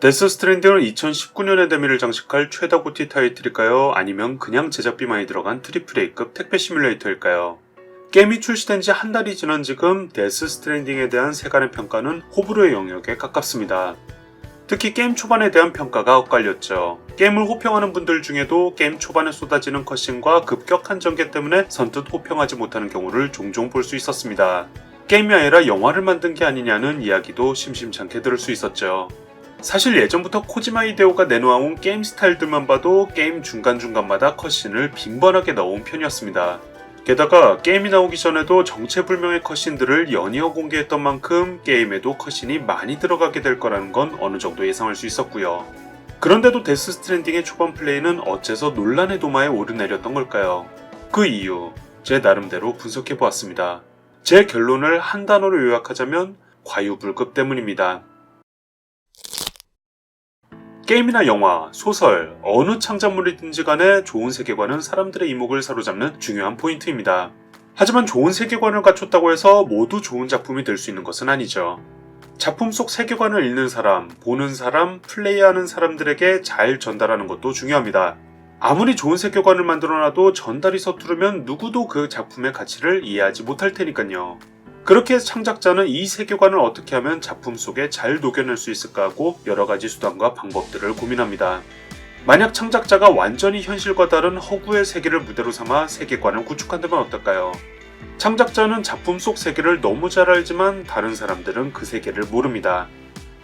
데스 스트랜딩은 2019년의 데미를 장식할 최다 고티 타이틀일까요? 아니면 그냥 제작비 많이 들어간 트리플 A급 택배 시뮬레이터일까요? 게임이 출시된 지 한 달이 지난 지금 데스 스트랜딩에 대한 세간의 평가는 호불호의 영역에 가깝습니다. 특히 게임 초반에 대한 평가가 엇갈렸죠. 게임을 호평하는 분들 중에도 게임 초반에 쏟아지는 컷신과 급격한 전개 때문에 선뜻 호평하지 못하는 경우를 종종 볼 수 있었습니다. 게임이 아니라 영화를 만든 게 아니냐는 이야기도 심심찮게 들을 수 있었죠. 사실 예전부터 코지마 이데오가 내놓아온 게임 스타일들만 봐도 게임 중간중간마다 컷신을 빈번하게 넣어온 편이었습니다. 게다가 게임이 나오기 전에도 정체불명의 컷신들을 연이어 공개했던 만큼 게임에도 컷신이 많이 들어가게 될 거라는 건 어느 정도 예상할 수 있었고요. 그런데도 데스 스트랜딩의 초반 플레이는 어째서 논란의 도마에 오르내렸던 걸까요? 그 이유, 제 나름대로 분석해 보았습니다. 제 결론을 한 단어로 요약하자면 과유불급 때문입니다. 게임이나 영화, 소설, 어느 창작물이든지 간에 좋은 세계관은 사람들의 이목을 사로잡는 중요한 포인트입니다. 하지만 좋은 세계관을 갖췄다고 해서 모두 좋은 작품이 될 수 있는 것은 아니죠. 작품 속 세계관을 읽는 사람, 보는 사람, 플레이하는 사람들에게 잘 전달하는 것도 중요합니다. 아무리 좋은 세계관을 만들어놔도 전달이 서투르면 누구도 그 작품의 가치를 이해하지 못할 테니까요. 그렇게 창작자는 이 세계관을 어떻게 하면 작품 속에 잘 녹여낼 수 있을까 하고 여러 가지 수단과 방법들을 고민합니다. 만약 창작자가 완전히 현실과 다른 허구의 세계를 무대로 삼아 세계관을 구축한다면 어떨까요? 창작자는 작품 속 세계를 너무 잘 알지만 다른 사람들은 그 세계를 모릅니다.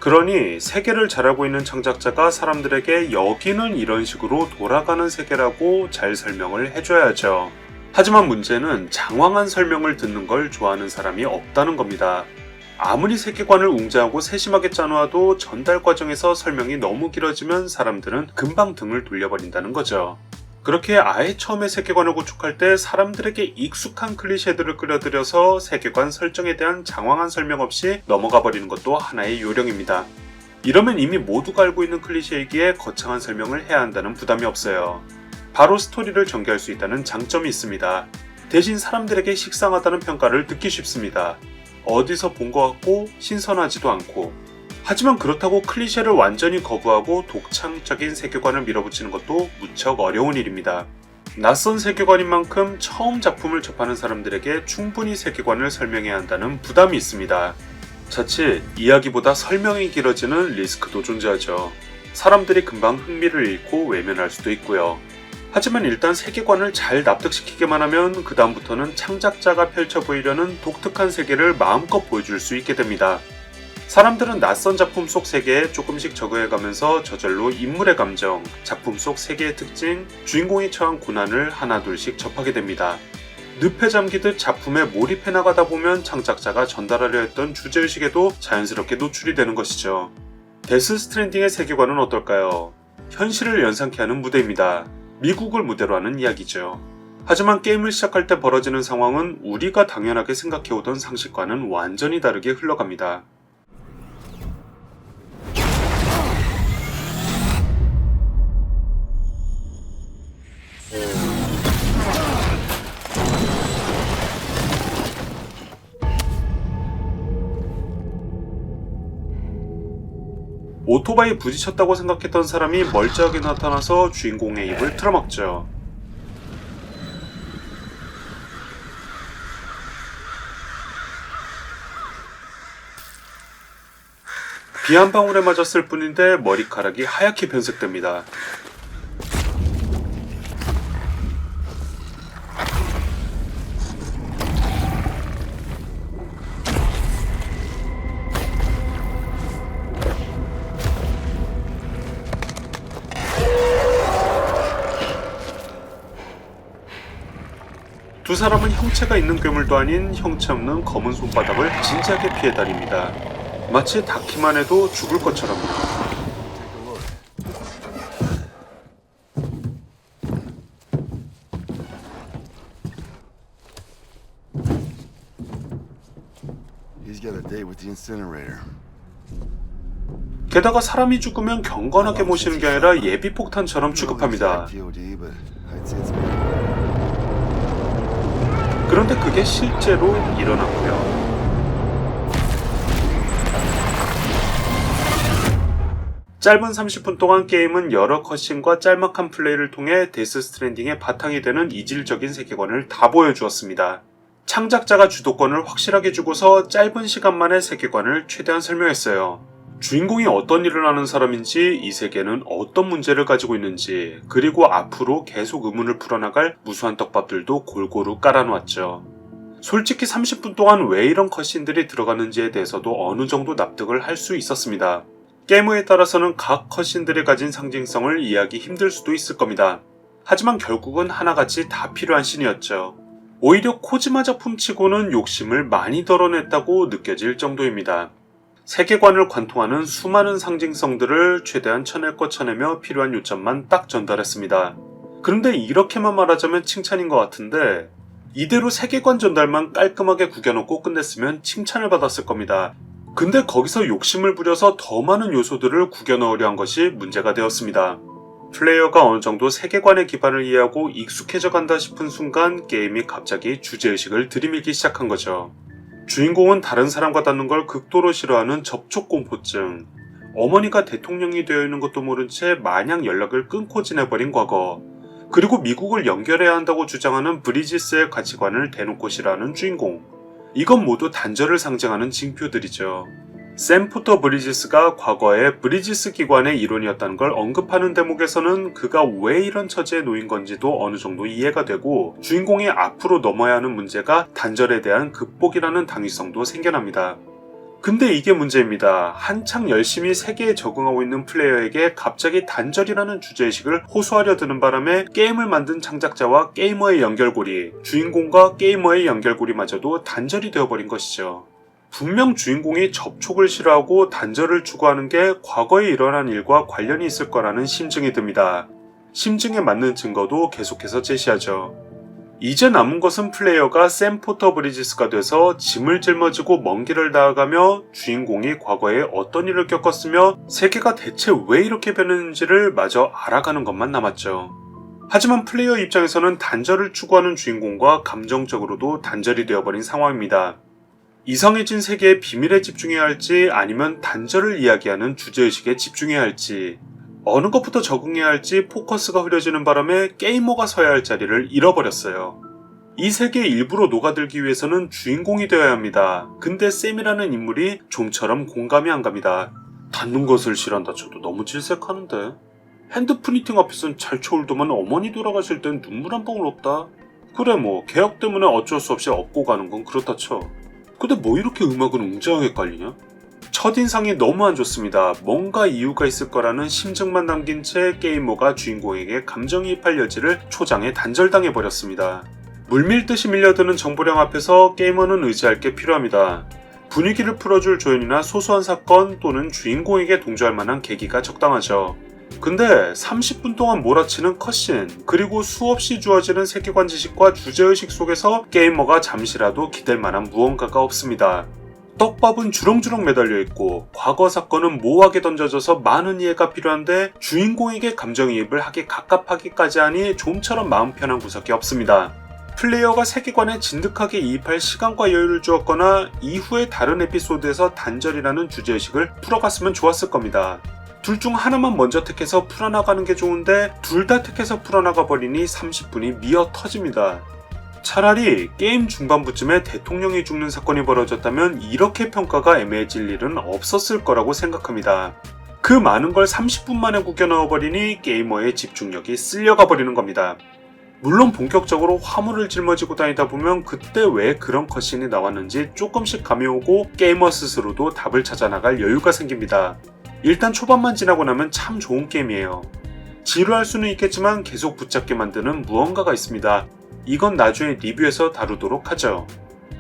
그러니 세계를 잘 알고 있는 창작자가 사람들에게 여기는 이런 식으로 돌아가는 세계라고 잘 설명을 해줘야죠. 하지만 문제는 장황한 설명을 듣는 걸 좋아하는 사람이 없다는 겁니다. 아무리 세계관을 웅장하고 세심하게 짜놓아도 전달 과정에서 설명이 너무 길어지면 사람들은 금방 등을 돌려버린다는 거죠. 그렇게 아예 처음에 세계관을 구축할 때 사람들에게 익숙한 클리셰들을 끌어들여서 세계관 설정에 대한 장황한 설명 없이 넘어가 버리는 것도 하나의 요령입니다. 이러면 이미 모두가 알고 있는 클리셰이기에 거창한 설명을 해야 한다는 부담이 없어요. 바로 스토리를 전개할 수 있다는 장점이 있습니다. 대신 사람들에게 식상하다는 평가를 듣기 쉽습니다. 어디서 본 것 같고 신선하지도 않고 하지만 그렇다고 클리셰를 완전히 거부하고 독창적인 세계관을 밀어붙이는 것도 무척 어려운 일입니다. 낯선 세계관인 만큼 처음 작품을 접하는 사람들에게 충분히 세계관을 설명해야 한다는 부담이 있습니다. 자칫 이야기보다 설명이 길어지는 리스크도 존재하죠. 사람들이 금방 흥미를 잃고 외면할 수도 있고요. 하지만 일단 세계관을 잘 납득시키게만 하면 그 다음부터는 창작자가 펼쳐 보이려는 독특한 세계를 마음껏 보여줄 수 있게 됩니다. 사람들은 낯선 작품 속 세계에 조금씩 적응해가면서 저절로 인물의 감정, 작품 속 세계의 특징, 주인공이 처한 고난을 하나둘씩 접하게 됩니다. 늪에 잠기듯 작품에 몰입해 나가다 보면 창작자가 전달하려 했던 주제의식에도 자연스럽게 노출이 되는 것이죠. 데스 스트랜딩의 세계관은 어떨까요? 현실을 연상케 하는 무대입니다. 미국을 무대로 하는 이야기죠. 하지만 게임을 시작할 때 벌어지는 상황은 우리가 당연하게 생각해오던 상식과는 완전히 다르게 흘러갑니다. 오토바이에 부딪혔다고 생각했던 사람이 멀쩡하게 나타나서 주인공의 입을 틀어막죠. 비 한 방울에 맞았을 뿐인데 머리카락이 하얗게 변색됩니다. 두 사람은 형체가 있는 괴물도 아닌 형체 없는 검은 손바닥을 진지하게 피해 다닙니다. 마치 닿기만 해도 죽을 것처럼. 게다가 사람이 죽으면 경건하게 모시는 게 아니라 예비 폭탄처럼 취급합니다. 그런데 그게 실제로 일어났고요. 짧은 30분 동안 게임은 여러 컷신과 짤막한 플레이를 통해 데스 스트랜딩의 바탕이 되는 이질적인 세계관을 다 보여주었습니다. 창작자가 주도권을 확실하게 주고서 짧은 시간 만에 세계관을 최대한 설명했어요. 주인공이 어떤 일을 하는 사람인지, 이 세계는 어떤 문제를 가지고 있는지, 그리고 앞으로 계속 의문을 풀어나갈 무수한 떡밥들도 골고루 깔아놓았죠. 솔직히 30분 동안 왜 이런 컷신들이 들어가는지에 대해서도 어느 정도 납득을 할 수 있었습니다. 게임에 따라서는 각 컷신들이 가진 상징성을 이해하기 힘들 수도 있을 겁니다. 하지만 결국은 하나같이 다 필요한 씬이었죠. 오히려 코지마 작품치고는 욕심을 많이 덜어냈다고 느껴질 정도입니다. 세계관을 관통하는 수많은 상징성들을 최대한 쳐낼 것 쳐내며 필요한 요점만 딱 전달했습니다. 그런데 이렇게만 말하자면 칭찬인 것 같은데 이대로 세계관 전달만 깔끔하게 구겨놓고 끝냈으면 칭찬을 받았을 겁니다. 근데 거기서 욕심을 부려서 더 많은 요소들을 구겨 넣으려 한 것이 문제가 되었습니다. 플레이어가 어느 정도 세계관의 기반을 이해하고 익숙해져 간다 싶은 순간 게임이 갑자기 주제의식을 들이밀기 시작한 거죠. 주인공은 다른 사람과 닿는 걸 극도로 싫어하는 접촉공포증, 어머니가 대통령이 되어 있는 것도 모른 채 마냥 연락을 끊고 지내버린 과거, 그리고 미국을 연결해야 한다고 주장하는 브리지스의 가치관을 대놓고 싫어하는 주인공. 이건 모두 단절을 상징하는 징표들이죠. 샘 포터 브리지스가 과거에 브리지스 기관의 일원이었다는 걸 언급하는 대목에서는 그가 왜 이런 처지에 놓인 건지도 어느 정도 이해가 되고 주인공이 앞으로 넘어야 하는 문제가 단절에 대한 극복이라는 당위성도 생겨납니다. 근데 이게 문제입니다. 한창 열심히 세계에 적응하고 있는 플레이어에게 갑자기 단절이라는 주제의식을 호소하려 드는 바람에 게임을 만든 창작자와 게이머의 연결고리, 주인공과 게이머의 연결고리마저도 단절이 되어버린 것이죠. 분명 주인공이 접촉을 싫어하고 단절을 추구하는 게 과거에 일어난 일과 관련이 있을 거라는 심증이 듭니다. 심증에 맞는 증거도 계속해서 제시하죠. 이제 남은 것은 플레이어가 샘 포터 브리지스가 돼서 짐을 짊어지고 먼 길을 나아가며 주인공이 과거에 어떤 일을 겪었으며 세계가 대체 왜 이렇게 변했는지를 마저 알아가는 것만 남았죠. 하지만 플레이어 입장에서는 단절을 추구하는 주인공과 감정적으로도 단절이 되어버린 상황입니다. 이성해진 세계의 비밀에 집중해야 할지 아니면 단절을 이야기하는 주제의식에 집중해야 할지 어느 것부터 적응해야 할지 포커스가 흐려지는 바람에 게이머가 서야 할 자리를 잃어버렸어요. 이 세계의 일부로 녹아들기 위해서는 주인공이 되어야 합니다. 근데 샘이라는 인물이 좀처럼 공감이 안 갑니다. 닿는 것을 싫어한다 쳐도 너무 질색하는데. 핸드 프리팅 앞에선 잘 쳐올더만 어머니 돌아가실 땐 눈물 한 방울 없다. 그래 뭐 개혁 때문에 어쩔 수 없이 업고 가는 건 그렇다 쳐. 근데 뭐 이렇게 음악은 웅장하게 깔리냐? 첫인상이 너무 안 좋습니다. 뭔가 이유가 있을 거라는 심증만 남긴 채 게이머가 주인공에게 감정이입할 여지를 초장에 단절당해 버렸습니다. 물밀듯이 밀려드는 정보량 앞에서 게이머는 의지할 게 필요합니다. 분위기를 풀어줄 조연이나 소소한 사건 또는 주인공에게 동조할 만한 계기가 적당하죠. 근데 30분 동안 몰아치는 컷신, 그리고 수없이 주어지는 세계관 지식과 주제의식 속에서 게이머가 잠시라도 기댈 만한 무언가가 없습니다. 떡밥은 주렁주렁 매달려 있고 과거 사건은 모호하게 던져져서 많은 이해가 필요한데 주인공에게 감정이입을 하기 갑갑하기까지 하니 좀처럼 마음 편한 구석이 없습니다. 플레이어가 세계관에 진득하게 이입할 시간과 여유를 주었거나 이후의 다른 에피소드에서 단절이라는 주제의식을 풀어갔으면 좋았을 겁니다. 둘 중 하나만 먼저 택해서 풀어나가는 게 좋은데 둘 다 택해서 풀어나가 버리니 30분이 미어 터집니다. 차라리 게임 중반부쯤에 대통령이 죽는 사건이 벌어졌다면 이렇게 평가가 애매해질 일은 없었을 거라고 생각합니다. 그 많은 걸 30분 만에 구겨 넣어버리니 게이머의 집중력이 쓸려가 버리는 겁니다. 물론 본격적으로 화물을 짊어지고 다니다 보면 그때 왜 그런 컷신이 나왔는지 조금씩 감이 오고 게이머 스스로도 답을 찾아 나갈 여유가 생깁니다. 일단 초반만 지나고 나면 참 좋은 게임이에요. 지루할 수는 있겠지만 계속 붙잡게 만드는 무언가가 있습니다. 이건 나중에 리뷰에서 다루도록 하죠.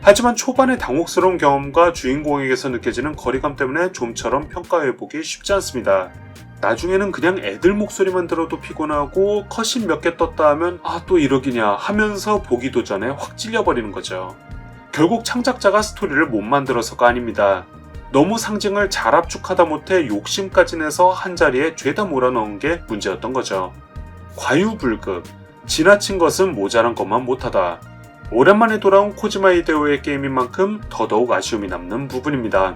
하지만 초반의 당혹스러운 경험과 주인공에게서 느껴지는 거리감 때문에 좀처럼 평가해보기 쉽지 않습니다. 나중에는 그냥 애들 목소리만 들어도 피곤하고 컷신 몇 개 떴다 하면 아 또 이러기냐 하면서 보기도 전에 확 찔려버리는 거죠. 결국 창작자가 스토리를 못 만들어서가 아닙니다. 너무 상징을 잘 압축하다 못해 욕심까지 내서 한자리에 죄다 몰아넣은 게 문제였던 거죠. 과유불급, 지나친 것은 모자란 것만 못하다. 오랜만에 돌아온 코지마 이데오의 게임인 만큼 더더욱 아쉬움이 남는 부분입니다.